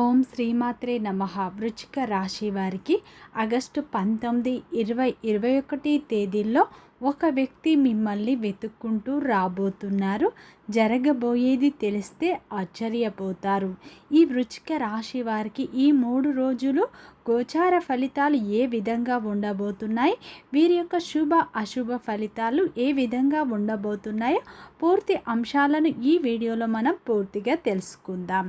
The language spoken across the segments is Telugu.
ఓం శ్రీమాత్రే నమ. వృచ్చిక రాశి వారికి ఆగస్టు పంతొమ్మిది ఇరవై ఇరవై ఒకటి తేదీల్లో ఒక వ్యక్తి మిమ్మల్ని వెతుక్కుంటూ రాబోతున్నారు. జరగబోయేది తెలిస్తే ఆశ్చర్యపోతారు. ఈ వృచ్చిక రాశి వారికి ఈ మూడు రోజులు గోచార ఫలితాలు ఏ విధంగా ఉండబోతున్నాయి? వీరి యొక్క శుభ అశుభ ఫలితాలు ఏ విధంగా ఉండబోతున్నాయో పూర్తి అంశాలను ఈ వీడియోలో మనం పూర్తిగా తెలుసుకుందాం.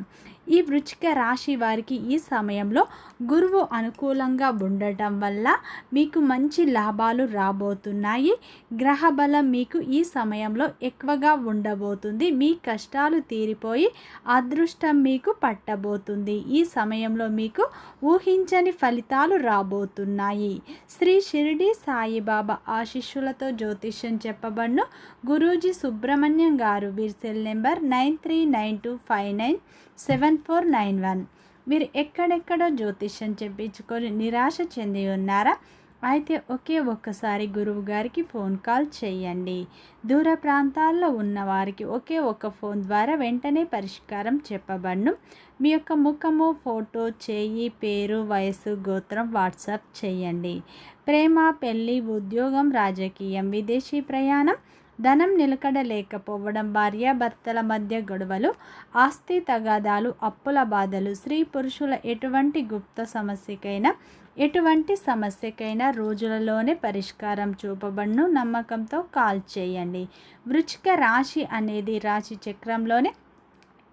ఈ వృచ్చిక రాశి వారికి ఈ సమయంలో గురువు అనుకూలంగా ఉండటం వల్ల మీకు మంచి లాభాలు రాబోతున్నాయి. గ్రహ బలం మీకు ఈ సమయంలో ఎక్కువగా ఉండబోతుంది మీ కష్టాలు తీరిపోయి అదృష్టం మీకు పట్టబోతుంది. ఈ సమయంలో మీకు ఊహించని ఫలితాలు రాబోతున్నాయి. శ్రీ షిరిడి సాయిబాబా ఆశిష్యులతో జ్యోతిష్యం చెప్పబడును. గురూజీ సుబ్రహ్మణ్యం గారు వీరి cell number nine three nine two five nine seven four nine one. మీరు ఎక్కడెక్కడో జ్యోతిష్యం చెప్పించుకొని నిరాశ చెంది ఉన్నారా? అయితే ఒకే ఒక్కసారి గురువు గారికి ఫోన్ కాల్ చేయండి. దూర ప్రాంతాల్లో ఉన్న వారికి ఒకే ఒక ఫోన్ ద్వారా వెంటనే పరిష్కారం చెప్పబడను. మీ యొక్క ముఖము ఫోటో చేయి పేరు వయసు గోత్రం వాట్సాప్ చేయండి. ప్రేమ పెళ్ళి ఉద్యోగం రాజకీయం విదేశీ ప్రయాణం ధనం నిలకడ లేకపోవడం భార్యాభర్తల మధ్య గొడవలు ఆస్తి తగాదాలు అప్పుల బాధలు స్త్రీ పురుషుల ఎటువంటి గుప్త సమస్యకైనా ఎటువంటి సమస్యకైనా రోజులలోనే పరిష్కారం చూపబడును నమ్మకంతో కాల్ చేయండి. వృచ్చిక రాశి అనేది రాశి చక్రంలోనే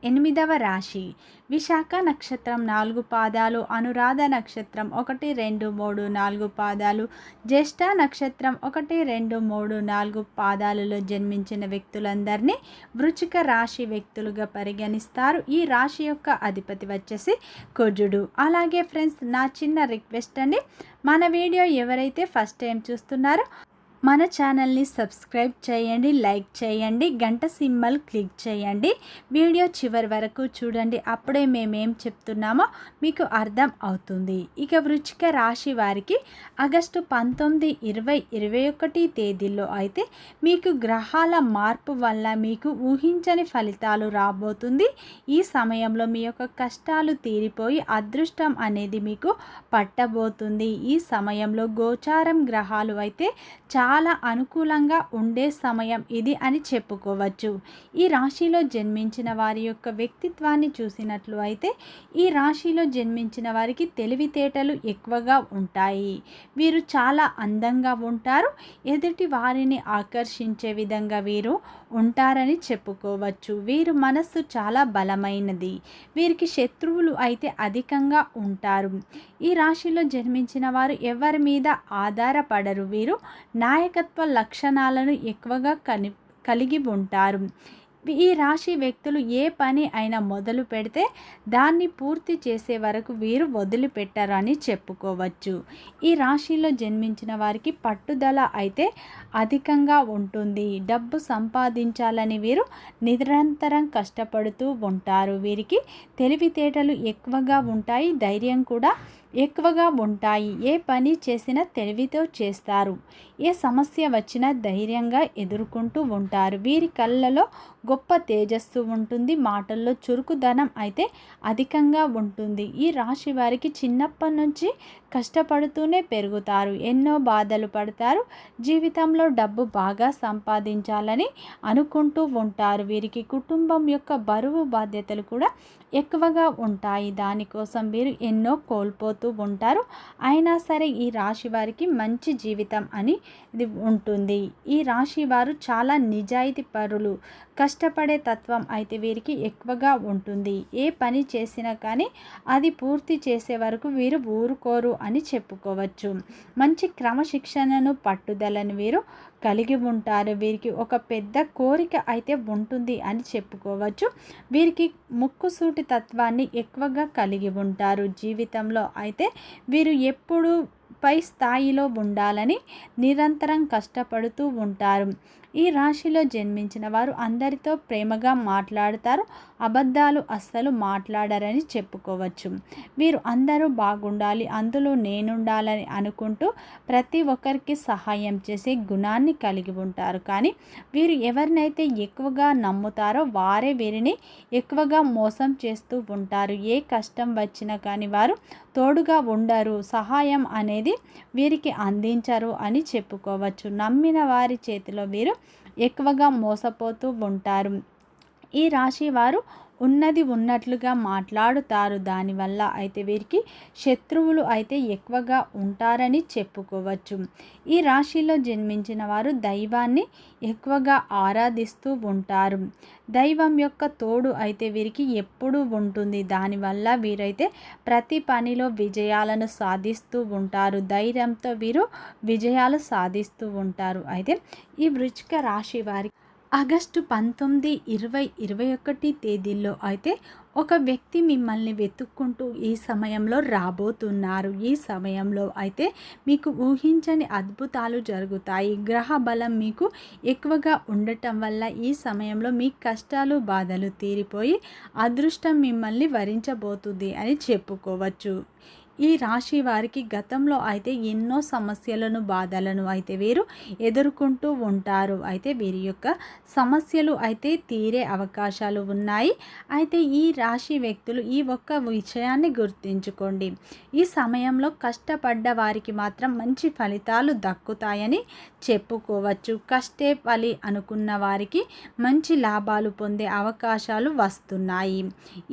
ఎనిమిదవ రాశి. విశాఖ నక్షత్రం నాలుగు పాదాలు అనురాధ నక్షత్రం ఒకటి రెండు మూడు నాలుగు పాదాలు. జ్యేష్ఠ నక్షత్రం ఒకటి రెండు మూడు నాలుగు పాదాలలో జన్మించిన వ్యక్తులందరినీ వృచిక రాశి వ్యక్తులుగా పరిగణిస్తారు. ఈ రాశి యొక్క అధిపతి వచ్చేసి కుజుడు. అలాగే ఫ్రెండ్స్ నా చిన్న రిక్వెస్ట్ అండి మన వీడియో ఎవరైతే ఫస్ట్ టైం చూస్తున్నారో మన ఛానల్ని సబ్స్క్రైబ్ చేయండి లైక్ చేయండి గంట సింబల్ క్లిక్ చేయండి. వీడియో చివరి వరకు చూడండి అప్పుడే మేమేం చెప్తున్నామో మీకు అర్థం అవుతుంది. ఇక వృచ్చిక రాశి వారికి ఆగస్టు పంతొమ్మిది ఇరవై ఇరవై ఒకటి తేదీల్లో అయితే మీకు గ్రహాల మార్పు వల్ల మీకు ఊహించని ఫలితాలు రాబోతుంది. ఈ సమయంలో మీ యొక్క కష్టాలు తీరిపోయి అదృష్టం అనేది మీకు పట్టబోతుంది. ఈ సమయంలో గోచారం గ్రహాలు అయితే చాలా చాలా అనుకూలంగా ఉండే సమయం ఇది అని చెప్పుకోవచ్చు. ఈ రాశిలో జన్మించిన వారి యొక్క వ్యక్తిత్వాన్ని చూసినట్లు అయితే ఈ రాశిలో జన్మించిన వారికి తెలివితేటలు ఎక్కువగా ఉంటాయి. వీరు చాలా అందంగా ఉంటారు. ఎదుటి వారిని ఆకర్షించే విధంగా వీరు ఉంటారని చెప్పుకోవచ్చు. వీరు మనస్సు చాలా బలమైనది. వీరికి శత్రువులు అయితే అధికంగా ఉంటారు. ఈ రాశిలో జన్మించిన వారు ఎవరి మీద ఆధారపడరు. వీరు నాయకత్వ లక్షణాలను ఎక్కువగా కని కలిగి ఉంటారు. ఈ రాశి వ్యక్తులు ఏ పని అయినా మొదలు పెడితే దాన్ని పూర్తి చేసే వరకు వీరు వదిలిపెట్టారని చెప్పుకోవచ్చు. ఈ రాశిలో జన్మించిన వారికి పట్టుదల అయితే అధికంగా ఉంటుంది. డబ్బు సంపాదించాలని వీరు నిరంతరం కష్టపడుతూ ఉంటారు. వీరికి తెలివితేటలు ఎక్కువగా ఉంటాయి. ధైర్యం కూడా ఎక్కువగా ఉంటాయి. ఏ పని చేసినా తెలివితో చేస్తారు. ఏ సమస్య వచ్చినా ధైర్యంగా ఎదుర్కొంటూ ఉంటారు. వీరి కళ్ళలో గొప్ప తేజస్సు ఉంటుంది. మాటల్లో చురుకుదనం అయితే అధికంగా ఉంటుంది. ఈ రాశి వారికి చిన్నప్పటి నుంచి కష్టపడుతూనే పెరుగుతారు. ఎన్నో బాధలు పడతారు. జీవితంలో డబ్బు బాగా సంపాదించాలని అనుకుంటూ ఉంటారు. వీరికి కుటుంబం యొక్క బరువు బాధ్యతలు కూడా ఎక్కువగా ఉంటాయి. దానికోసం వీరు ఎన్నో కోల్పోతూ ఉంటారు. అయినా సరే ఈ రాశి వారికి మంచి జీవితం అని ఇది ఉంటుంది. ఈ రాశి వారు చాలా నిజాయితీ పరులు కష్టపడే తత్వం అయితే వీరికి ఎక్కువగా ఉంటుంది. ఏ పని చేసినా కానీ అది పూర్తి చేసే వరకు వీరు ఊరుకోరు అని చెప్పుకోవచ్చు. మంచి క్రమశిక్షణను పట్టుదలను వీరు కలిగి ఉంటారు. వీరికి ఒక పెద్ద కోరిక అయితే ఉంటుంది అని చెప్పుకోవచ్చు. వీరికి ముక్కుసూటి తత్వాన్ని ఎక్కువగా కలిగి ఉంటారు. జీవితంలో అయితే వీరు ఎప్పుడు పై స్థాయిలో ఉండాలని నిరంతరం కష్టపడుతూ ఉంటారు. ఈ రాశిలో జన్మించిన వారు అందరితో ప్రేమగా మాట్లాడతారు. అబద్ధాలు అస్సలు మాట్లాడరని చెప్పుకోవచ్చు. వీరు అందరూ బాగుండాలి అందులో నేనుండాలని అనుకుంటూ ప్రతి ఒక్కరికి సహాయం చేసే గుణాన్ని కలిగి ఉంటారు. కానీ వీరు ఎవరినైతే ఎక్కువగా నమ్ముతారో వారే వీరిని ఎక్కువగా మోసం చేస్తూ ఉంటారు. ఏ కష్టం వచ్చినా కానీ వారు తోడుగా ఉండరు. సహాయం అనేది వీరికి అందించరు అని చెప్పుకోవచ్చు. నమ్మిన వారి చేతిలో వీరు ఎక్కువగా మోసపోతూ ఉంటారు. ఈ రాశి వారు ఉన్నది ఉన్నట్లుగా మాట్లాడుతారు. దానివల్ల అయితే వీరికి శత్రువులు అయితే ఎక్కువగా ఉంటారని చెప్పుకోవచ్చు. ఈ రాశిలో జన్మించిన వారు దైవాన్ని ఎక్కువగా ఆరాధిస్తూ ఉంటారు. దైవం యొక్క తోడు అయితే వీరికి ఎప్పుడూ ఉంటుంది. దానివల్ల వీరైతే ప్రతి పనిలో విజయాలను సాధిస్తూ ఉంటారు. ధైర్యంతో వీరు విజయాలు సాధిస్తూ ఉంటారు. అయితే ఈ వృచ్చిక రాశి వారికి ఆగస్టు పంతొమ్మిది ఇరవై ఇరవై ఒకటి తేదీల్లో అయితే ఒక వ్యక్తి మిమ్మల్ని వెతుక్కుంటూ ఈ సమయంలో రాబోతున్నారు. ఈ సమయంలో అయితే మీకు ఊహించని అద్భుతాలు జరుగుతాయి. గ్రహ బలం మీకు ఎక్కువగా ఉండటం వల్ల ఈ సమయంలో మీ కష్టాలు బాధలు తీరిపోయి అదృష్టం మిమ్మల్ని వరించబోతుంది అని చెప్పుకోవచ్చు. ఈ రాశి వారికి గతంలో అయితే ఎన్నో సమస్యలను బాధలను అయితే వీరు ఎదుర్కొంటూ ఉంటారు. అయితే వీరి యొక్క సమస్యలు అయితే తీరే అవకాశాలు ఉన్నాయి. అయితే ఈ రాశి వ్యక్తులు ఈ ఒక్క విషయాన్ని గుర్తుంచుకోండి. ఈ సమయంలో కష్టపడ్డ వారికి మాత్రం మంచి ఫలితాలు దక్కుతాయని చెప్పుకోవచ్చు. కష్టే ఫలి అనుకున్న వారికి మంచి లాభాలు పొందే అవకాశాలు వస్తున్నాయి.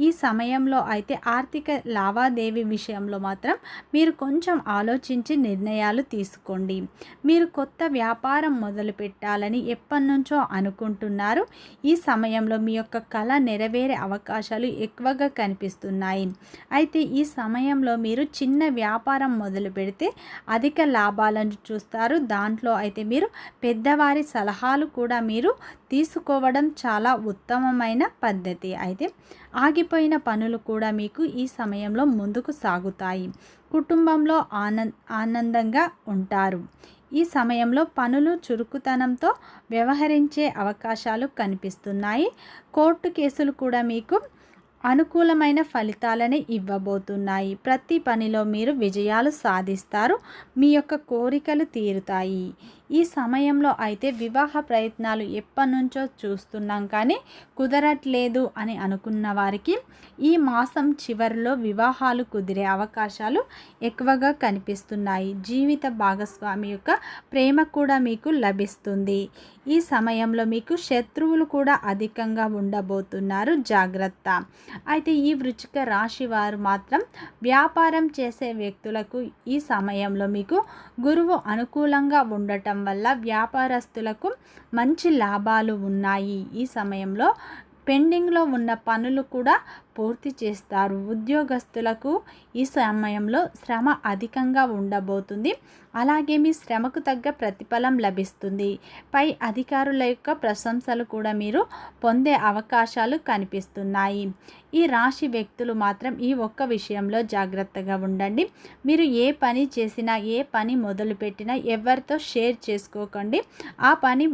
ఈ సమయంలో అయితే ఆర్థిక లావాదేవీ విషయంలో మాత్రం మాత్రం మీరు కొంచెం ఆలోచించి నిర్ణయాలు తీసుకోండి. మీరు కొత్త వ్యాపారం మొదలు పెట్టాలని ఎప్పటి నుంచో అనుకుంటున్నారు. ఈ సమయంలో మీ యొక్క కళ నెరవేరే అవకాశాలు ఎక్కువగా కనిపిస్తున్నాయి. అయితే ఈ సమయంలో మీరు చిన్న వ్యాపారం మొదలు పెడితే అధిక లాభాలను చూస్తారు. దాంట్లో అయితే మీరు పెద్దవారి సలహాలు కూడా మీరు తీసుకోవడం చాలా ఉత్తమమైన పద్ధతి. అయితే ఆగిపోయిన పనులు కూడా మీకు ఈ సమయంలో ముందుకు సాగుతాయి. కుటుంబంలో ఆనంద్ ఆనందంగా ఉంటారు. ఈ సమయంలో పనులు చురుకుతనంతో వ్యవహరించే అవకాశాలు కనిపిస్తున్నాయి. కోర్టు కేసులు కూడా మీకు అనుకూలమైన ఫలితాలని ఇవ్వబోతున్నాయి. ప్రతి పనిలో మీరు విజయాలు సాధిస్తారు. మీ యొక్క కోరికలు తీరుతాయి. ఈ సమయంలో అయితే వివాహ ప్రయత్నాలు ఎప్పటినుంచో చూస్తున్నాం కానీ కుదరట్లేదు అని అనుకున్న వారికి ఈ మాసం చివరిలో వివాహాలు కుదిరే అవకాశాలు ఎక్కువగా కనిపిస్తున్నాయి. జీవిత భాగస్వామి యొక్క ప్రేమ కూడా మీకు లభిస్తుంది. ఈ సమయంలో మీకు శత్రువులు కూడా అధికంగా ఉండబోతున్నారు. జాగ్రత్త. అయితే ఈ వృచ్చిక రాశి వారు మాత్రం వ్యాపారం చేసే వ్యక్తులకు ఈ సమయంలో మీకు గురువు అనుకూలంగా ఉండటం వల్ల వ్యాపారస్తులకు మంచి లాభాలు ఉన్నాయి. ఈ సమయంలో పెండింగ్లో ఉన్న పనులు కూడా పూర్తి చేస్తారు. ఉద్యోగస్తులకు ఈ సమయంలో శ్రమ అధికంగా ఉండబోతుంది. అలాగే మీ శ్రమకు తగ్గ ప్రతిఫలం లభిస్తుంది. పై అధికారుల యొక్క ప్రశంసలు కూడా మీరు పొందే అవకాశాలు కనిపిస్తున్నాయి. ఈ రాశి వ్యక్తులు మాత్రం ఈ ఒక్క విషయంలో జాగ్రత్తగా ఉండండి. మీరు ఏ పని చేసినా ఏ పని మొదలుపెట్టినా ఎవరితో షేర్ చేసుకోకండి. ఆ పని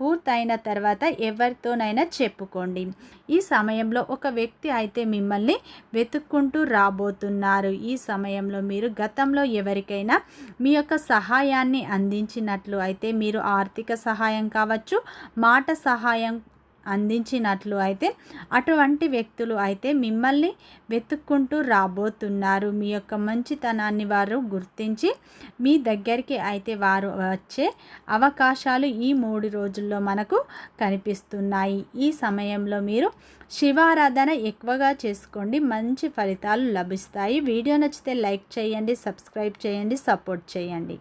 పూర్తయిన తర్వాత ఎవరితోనైనా చెప్పుకోండి. ఈ సమయంలో ఒక వ్యక్తి అయితే మిమ్మల్ని వెతుక్కుంటూ రాబోతున్నారు. ఈ సమయంలో మీరు గతంలో ఎవరికైనా మీ యొక్క సహాయాన్ని అందించినట్లు అయితే మీరు ఆర్థిక సహాయం కావచ్చు మాట సహాయం అందించినట్లు అయితే అటువంటి వ్యక్తులు అయితే మిమ్మల్ని వెతుక్కుంటూ రాబోతున్నారు. మీ యొక్క మంచితనాన్ని వారు గుర్తించి మీ దగ్గరికి అయితే వారు వచ్చే అవకాశాలు ఈ మూడు రోజుల్లో మనకు కనిపిస్తున్నాయి. ఈ సమయంలో మీరు శివారాధన ఎక్కువగా చేసుకోండి. మంచి ఫలితాలు లభిస్తాయి. వీడియో నచ్చితే లైక్ చేయండి సబ్స్క్రైబ్ చేయండి సపోర్ట్ చేయండి.